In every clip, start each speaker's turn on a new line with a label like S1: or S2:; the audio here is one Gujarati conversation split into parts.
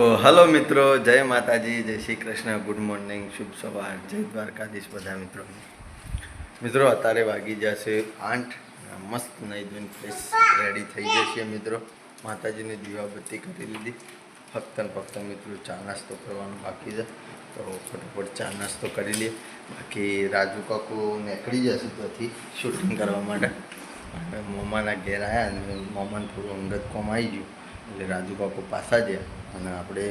S1: હલો મિત્રો, જય માતાજી, જય શ્રી કૃષ્ણ, ગુડ મોર્નિંગ, શુભ સવાર, જય દ્વારકાધીશ બધા મિત્રો. મિત્રો, અત્યારે વાગી જશે આઠ મસ્ત નહીં ધોઈને ફ્રેશ રેડી થઈ જશે મિત્રો. માતાજીની દીવાબત્તી કરી લીધી. ફક્ત ને ફક્ત મિત્રો, ચા નાસ્તો કરવાનો બાકી છે. તો ફટાફટ ચા નાસ્તો કરી લઈએ. બાકી રાજુ કાકુ નીકળી જશે ત્યાંથી શૂટિંગ કરવા માટે. મોમાના ઘેર આવ્યા મોમાને થોડું અંગત કોમ આવી ગયું. એટલે રાજુ કાકુ પાછા ગયા. અને આપણે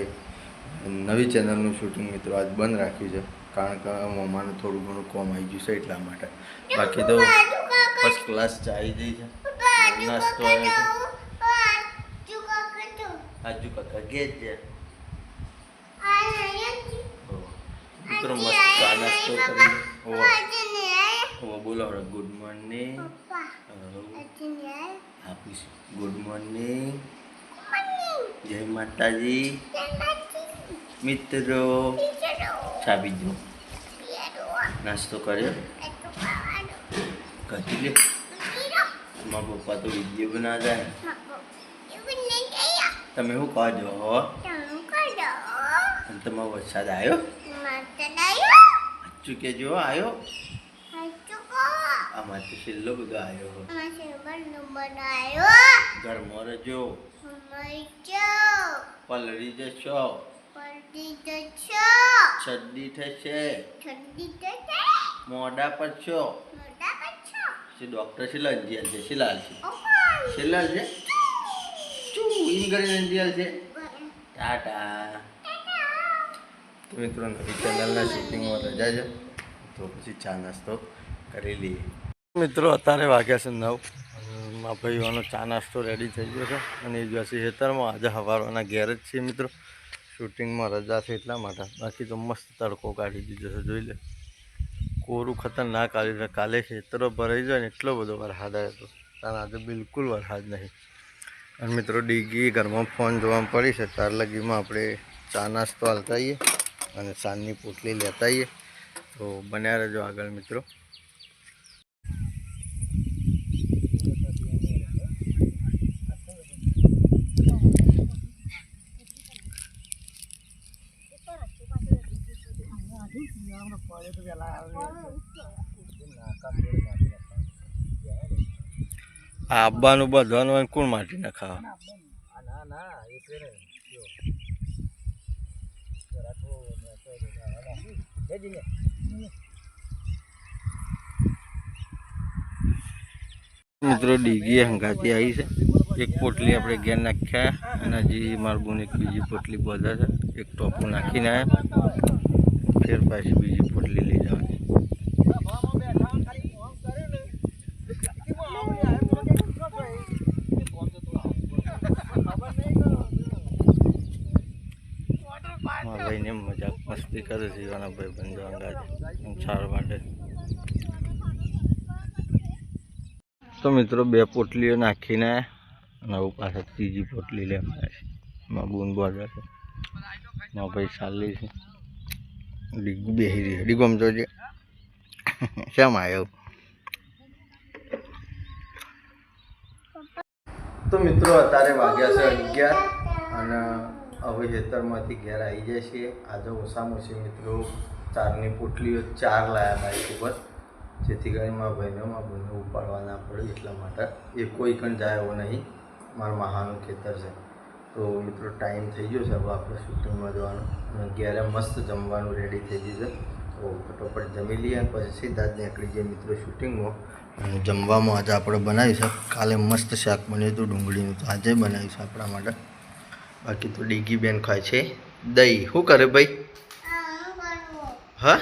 S1: નવી ચેનલનું શૂટિંગ મિત્રો આજ બંધ રાખ્યું છે. કારણ કે મમ્માને થોડું ઘણું કોમ આવી ગયું છે એટલા માટે. બાકી તો ફર્સ્ટ ક્લાસ ચાલી જઈ છે. નાસ્તો આવ્યો છે. આજુ કાકા ગેજ છે. મિત્રો મસ્ત ચા નાસ્તો કરી. ઓ બોલો ગુડ મોર્નિંગ આપીશ ગુડ મોર્નિંગ જય માતાજી. મિત્રો. ચા પીધો. નાસ્તો કર્યો? કરી લે. મારા પપ્પા તો વીડિયો બનાવતા જાય તમે શું કહો છો તમારો વરસાદ આવ્યો સાચું કહેજો હો, આવ્યો આમાં તો છેલ્લો બધો આવ્યો ઘરમાં રહેજો. પલળી જશો. છડી થશે. મોડા પર છો. છે. ડૉક્ટર શિલાલ છે શિલાલ છે શિલાલ છે ઈન કરીને અંજિયાલ છે. ટાટા. તો મિત્રો નવી ચેનલના શૂટિંગમાં રજા છે તો પછી ચા નાસ્તો કરી લઈએ. મિત્રો અત્યારે વાગ્યા છે નવ. મારા ભાઈઓનો ચા નાસ્તો રેડી થઈ ગયો છે. અને એ જશે ખેતરમાં, આજે હવારોના ઘેર જ છે મિત્રો. શૂટિંગમાં રજા છે એટલા માટે. બાકી તો મસ્ત તડકો કાઢી દીધો છે, જોઈ લે. કોરું ખતરનાક આવી છે કાલે ખેતરો ભરાઈ જાય ને એટલો બધો વરસાદ આવ્યો હતો. તારા આજે બિલકુલ વરસાદ નહીં. અને મિત્રો, ડીગી ઘરમાં ફોન જોવા પડી છે. તાર લગીમાં આપણે ચા નાસ્તો હાલતા આવીએ અને સાંજની પોટલી લેતા આવીએ. તો બન્યા રહેજો આગળ મિત્રો. આ આબ્બાનું બધવાનું હોય ને કોણ માટી નખાવા? મિત્રો, ડીગી હંગાતી આવી છે. એક પોટલી આપણે ઘેર નાખ્યા અને હજી મારું એક બીજી પોટલી બધા છે. એક ટોપું નાખીને આવ્યા. ફેર પાછી બીજી પોટલી લઈ જવાની. ભાઈને મજાક મસ્તી કરે છે, એવાના ભાઈ બંધો અંગાજે. સાર માટે તો મિત્રો બે પોટલીઓ નાખીને અને હવે પાછા ત્રીજી પોટલી લેવાના છે. એમાં બૂન બોધા છે. એમાં ભાઈ ચાલી છે. ડીગું બેસી રહી ડીગો આમ જોજે. શેમ આવ્યો તો મિત્રો, અત્યારે વાગ્યા છે અગિયાર અને હવે ખેતરમાંથી ઘેર આવી જાય છે આજે ઓછામાં ઓછી મિત્રો ચારની પોટલીઓ ચાર લાયા બાઈક ઉપર. જેથી કરીને મારા ભાઈને મારા ભાઈને ઉપાડવા ના પડે એટલા માટે. એ કોઈ પણ જાય એવો નહીં. મારા મહાનું ખેતર છે. તો મિત્રો ટાઈમ થઈ ગયો છે હવે આપણે શૂટિંગમાં જવાનું. અગિયારે મસ્ત જમવાનું રેડી થઈ ગયું છે. તો ફટોફટ જમી લઈએ પછી સીધા જ નીકળી જઈએ મિત્રો શૂટિંગમાં. જમવામાં આજે આપણે બનાવ્યું છે કાલે મસ્ત શાક બન્યું હતું, ડુંગળીનું. તો આજે બનાવ્યું છે આપણા માટે. બાકી તો ડીગી બેન ખાય છે દહીં. શું કરે ભાઈ? હા?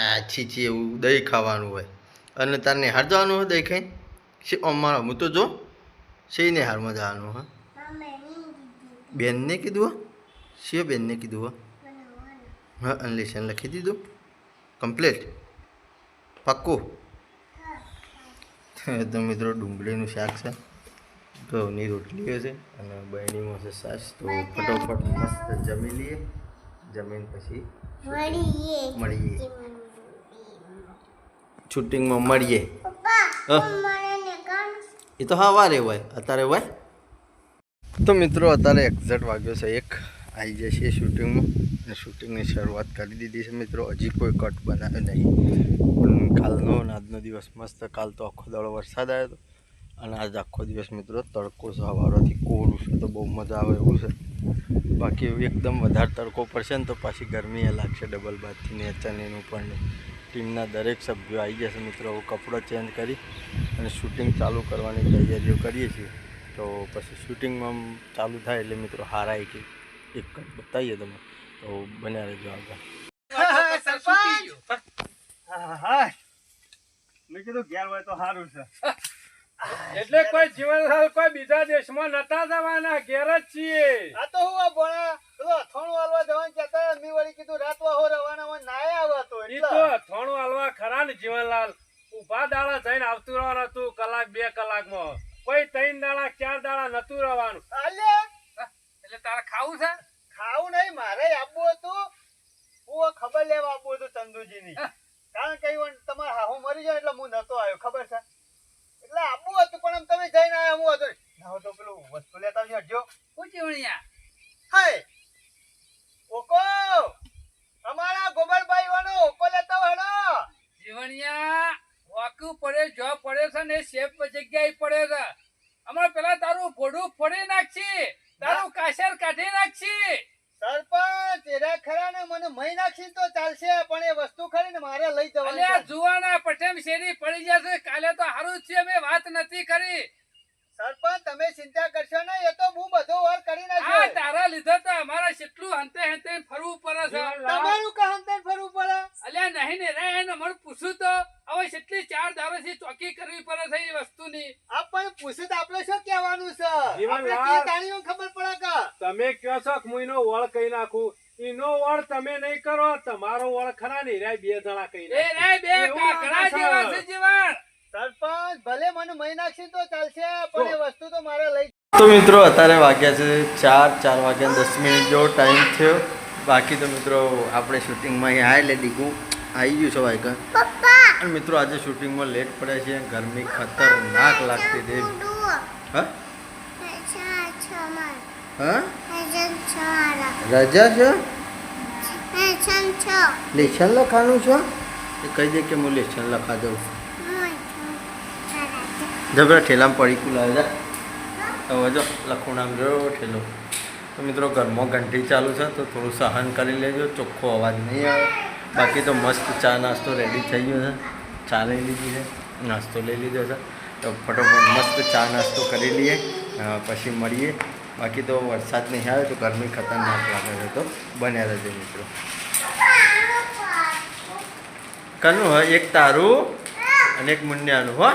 S1: આ છી છી એવું દહીં ખાવાનું હોય. અને તાર નિહાર જવાનું હોય દહીં ખાઈ અમારા, હું તો જો શી હારમાં જવાનું હા? બેનને કીધું હા? શિવ બેનને કીધું હા? હા અનલેશન લખી દીધું. કમ્પ્લીટ? પાક્કું? તો મિત્રો ડુંગળીનું શાક છે. ઘઉંની રોટલી છે અને બહેણીમાં છે સાસ. તો ફટોફટ મસ્ત જમી લઈએ. જમીન પછી મળીએ. શૂટિંગમાં મળીએ. હા.
S2: ને
S1: એ તો હવારે હોય, અત્યારે હોય. તો મિત્રો, અત્યારે એક્ઝેક્ટ વાગ્યો છે એક. આવી જાય છે શૂટિંગમાં અને શૂટિંગની શરૂઆત કરી દીધી છે મિત્રો. હજી કોઈ કટ બનાવ્યો નહીં. કાલનો અને આજનો દિવસ મસ્ત. કાલ તો આખો દાડો વરસાદ આવ્યો હતો અને આજ આખો દિવસ મિત્રો તડકો સવારોથી કોરું છે, તો બહુ મજા આવે એવું છે. બાકી એકદમ વધારે તડકો પડશે ને તો પાછી ગરમી એ લાગશે ડબલ બાદથી નેચર એનું પણ. ટીમના દરેક સભ્યો આવી જશે મિત્રો. કપડો ચેન્જ કરી. અને શૂટિંગ ચાલુ કરવાની તૈયારીઓ કરીએ છીએ. તો પછી શૂટિંગમાં આમ ચાલુ થાય એટલે મિત્રો હારા એક એક કટ બતાવીએ તમે તો બન્યા રહેજો આગળ.
S2: મેં કીધું ઘેર હોય તો સારું છે.
S3: એટલે કોઈ જીવનલાલ કોઈ બીજા દેશમાં નતા જવાના ઘેર જ છીએ.
S2: આ તો હું આ ભણા પેલો અથાણું હાલવા જવાનું કહેતા હતા. મેં વળી કીધું રાત વાહો રવાના હોય નાયા આવ્યા તો એટલે.
S3: તો થોણું હાલવા ખરા ને જીવનલાલ. ઊભા દાડા જઈને આવતું રહેવાનું હતું કલાક બે કલાકમાં. કોઈ ત્રણ દાડા ચાર દાડા નતું રહેવાનું. એટલે તારે ખાવું છે?
S2: ખાવું નહીં મારે આપવું હતું. હું ખબર લેવા આપવું હતું ચંદુજીની. કારણ કે તમારે હાહુ મરી જાય એટલે હું નતો આવ્યો ખબર છે? એટલે આપવું હતું પણ આમ તમે જઈને આવ્યા હું હતો ના તો પેલું વસ્તુ લેતા આવજો હટજો. હાય ઓકો! અમારા ગોબરભાઈ વાળો ઓકો લેતા વાળો.
S4: જીવણિયા! વાકુ પડે જો પડે છે ને શેપ જગ્યાએ પડે છે. અમારે પેલા તારું ભોડું ફોડી નાખશી. તારું કાશર કાઢી નાખશી.
S2: સરપંચ એરા ખરા ને મને મહી નાખી તો ચાલશે પણ એ વસ્તુ ખરી ને મારે લઈ જવાની
S4: જુવાના પટેમ શેરી પડી જશે કાલે તો હારું જ છે મેં વાત નથી કરી
S2: સરપંચ તમે ચિંતા કરશો ને એ તો હું બધો વાર કરી
S4: આ
S2: નાખ્યો
S4: તારા લીધે તો અમારે કેટલું હંતે હંતે ફરવું પડે છે
S2: તમારું કામ તો ફરવું પડે
S4: અલ્યા નહીં ને રે એને મને પૂછું તો હવે કેટલી ચાર દારોથી ચોકી કરવી પડે છે એ વસ્તુની
S2: આ પણ પૂછે તો આપણે શું કહેવાનું છે
S3: જીવન
S2: આપણે
S3: લાલ.
S2: કે જાણીઓ ખબર પડે કે?
S3: તમે કયો છો કે હું એનો વળ કહી નાખું. એનો વળ તમે નહીં કરો તમારો વળ ખરા નહીં. રે બે જણા કહી
S4: એ બે. જેવા
S2: સરપંચ ભલે મને મહિના છે તો ચાલશે પણ એ વસ્તુ તો મારે લઈ
S1: તો મિત્રો અત્યારે વાગ્યા છે ચાર ચાર વાગ્યા દસ મિનિટ જેવો ટાઈમ થયો. બાકી તો મિત્રો આપણે શૂટિંગમાં અહીંયા આવે એટલે દીકું આવી ગયું છે વાયકન અને મિત્રો આજે શૂટિંગમાં લેટ પડે છે ગરમી ખતરનાક લાગતી હતી. હા? હા? રજા છો? લેશન લખાનું છે? એ કહી દે કે હું લેશન લખા દઉં. જબરા ઠેલામાં પડી કુ લાવે હવે જો લખું નામ જો ઠેલો. તો મિત્રો ઘરમાં ઘંટી ચાલુ છે તો થોડું સહન કરી લેજો ચોખ્ખો અવાજ નહીં આવે. બાકી તો મસ્ત ચા નાસ્તો રેડી થઈ ગયો છે. ચા લઈ લીધી છે નાસ્તો લઈ લીધો છે. તો ફટોફટ મસ્ત ચા નાસ્તો કરી લઈએ પછી મળીએ. બાકી તો વરસાદ નહીં આવે તો ગરમી ખતરનાક લાગે છે તો બન્યા રહેજો મિત્રો. કનું હોય એક તારું અને એક મુન્યાનું હો.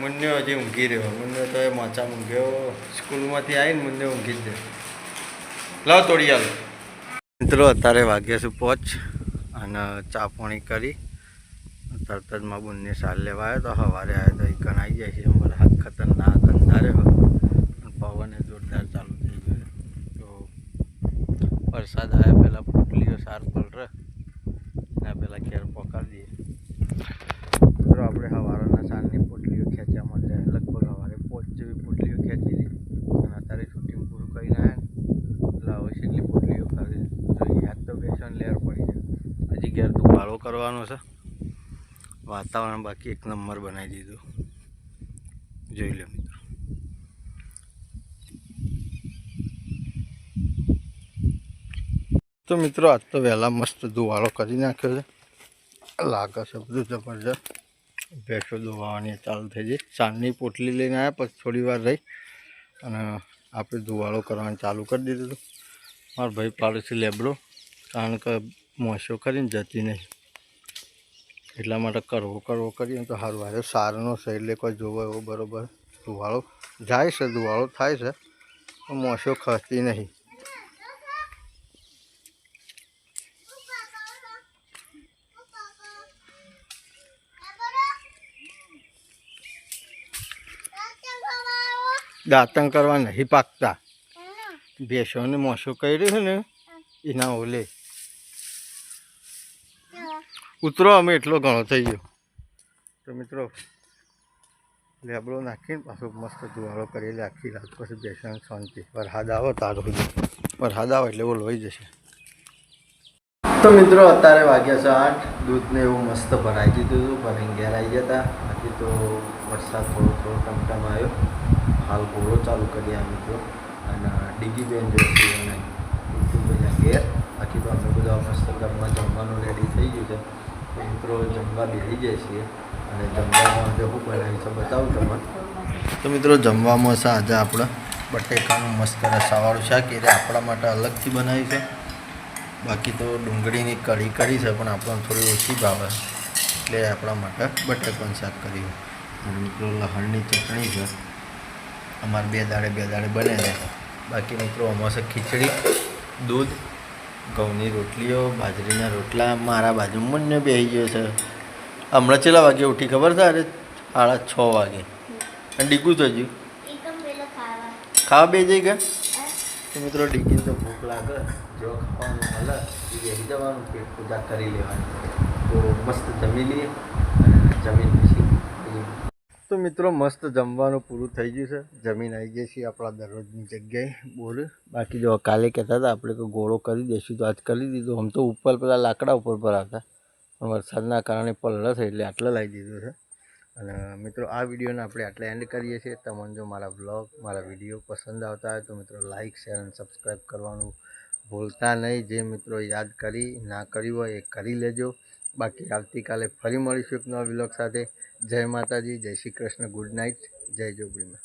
S1: મુન્યો હજી ઊંઘી રહ્યો. મુન્યો તો એ મોચા ઊંઘ્યો સ્કૂલમાંથી આવીને મુન્યો ઊંઘી જ જાય લાવ તોડી મિત્રો, અત્યારે વાગ્યા છું પહોંચ અને ચા પાણી કરી. તરત જ માં બુનની સાર લેવા આવ્યો તો સવારે આવ્યો તો એકન આવી જાય છે. અમારા હાથ ખતરનાક અંધારે પણ પવન જોરદાર ચાલુ થઈ ગયો તો વરસાદ આવ્યા પહેલાં પોટલીઓ સાર પલરે ને, પહેલાં ઘેર પકડી દઈએ તો આપણે સવારના સાંજની પોટલીઓ ખેંચ્યા મળે લગભગ સવારે પોચ જેવી પોટલીઓ ખેંચી હતી. અને અત્યારે શૂટિંગ પૂરું કરીને આવ્યા એટલે હવે છેલ્લી પોટલીઓ ખાધી જોઈએ. યાદ તો બેસન લેર પડી જાય હજી ઘેર ધુવાળો કરવાનો છે. વાતાવરણ બાકી એક નંબર બનાવી દીધું. જોઈ લો મિત્રો. તો મિત્રો, આજ તો વહેલા મસ્ત ધુવાળો કરી નાખ્યો છે. લાગે છે બધું જબરજસ્ત. ભેંસો દોવાની ચાલુ થઈ ગઈ. સાંજની પોટલી લઈને આવ્યા પછી થોડી વાર રહી. અને આપણે ધુવાળો કરવાનું ચાલુ કરી દીધું હતું. મારો ભાઈ પાડોશી લેબડો. કારણ કે મોસો કરીને જતી નહીં. એટલા માટે કરવો કરવો કરીએ તો સારું આવ્યો સારનો છે એટલે કોઈ જોવો એવો બરોબર ધુવાળો જાય છે ધુવાળો થાય છે પણ મોસો ખસતી નહીં. દાંતણ કરવા નહીં પાકતા. ભેંસોને મોસો કર્યું છે ને એના ઓલે ઉતરો અમે એટલો ઘણો થઈ ગયો. તો મિત્રો, લેબડો નાખીને પાછો મસ્ત ધુવાળો કરેલી આખી રાત પછી બેસવાનું શાંતિ. વરસાદ આવો તારો. વરસાદ આવે એટલે લોહી જશે. તો મિત્રો, અત્યારે વાગ્યા છે આઠ. દૂધને એવું મસ્ત ભરાઈ દીધું હતું. ભરીને ઘેર આવી ગયા હતા. બાકી તો વરસાદ થોડો થોડો ટમટમ આવ્યો. હાલ ઘોડો ચાલુ કરી આ મિત્રો. અને ડીગી બેન બધા ઘેર. બાકી તો અમે બધા મસ્ત ઘરમાં જમવાનું રેડી થઈ ગયું છે. મિત્રો જમવા બેસી જાય છીએ અને જમવામાં આજે હું બનાવ્યું છે બતાવું તમને. તો મિત્રો જમવામાં છે આજે આપણે બટેકાનું મસ્ત રસાવાળું શાક. એટલે આપણા માટે અલગથી બનાવ્યું છે. બાકી તો ડુંગળીની કઢી કરી છે, પણ આપણને થોડી ઓછી ભાવે એટલે આપણા માટે બટેકાનું શાક કર્યું. અને મિત્રો લહણની ચટણી છે. અમારે બે દાડે બે દાડે બને બાકી મિત્રો આમાં ખીચડી, દૂધ ઘઉંની રોટલીઓ બાજરીના રોટલા મારા બાજુ મને બેસી ગયો છે. હમણાં કેટલા વાગે ઉઠી ખબર છે અરે સાડા છ વાગે. અને ડીગું તો હજુ? ખાવા. બે જઈ ગયા તો મિત્રો ડીગીને તો ભૂખ લાગે. જો ખાવાનું મળે એ બેસી જવાનું પેટ પૂજા કરી લેવાની. તો મસ્ત જમી લઈએ અને જમીન પછી તો મિત્રો મસ્ત જમવાનું પૂરું થઈ ગયું છે. જમીન આવી ગઈ છે આપણા દરરોજની જગ્યાએ. બોર બાકી જો કાલે કહેતા હતા, આપણે કે ગોળો કરી દઈશું, તો આજ કરી દીધું. આમ તો ઉપર પેલા લાકડા ઉપર પર આવતા પણ વરસાદના કારણે પલળે થઈ એટલે આટલે લાવી દીધું છે. અને મિત્રો, આ વિડીયોને આપણે આટલે એન્ડ કરીએ છીએ. તમને જો મારા બ્લોગ મારા વીડિયો પસંદ આવતા હોય તો મિત્રો લાઇક શેર અને સબસ્ક્રાઈબ કરવાનું ભૂલતા નહીં. જે મિત્રો યાદ કરી, ના કર્યું હોય એ કરી લેજો. બાકી આવતીકાલે ફરી મળીશું એક નવા બ્લોગ સાથે. જય માતાજી જય શ્રી કૃષ્ણ ગુડ નાઇટ જય જોગણીમાં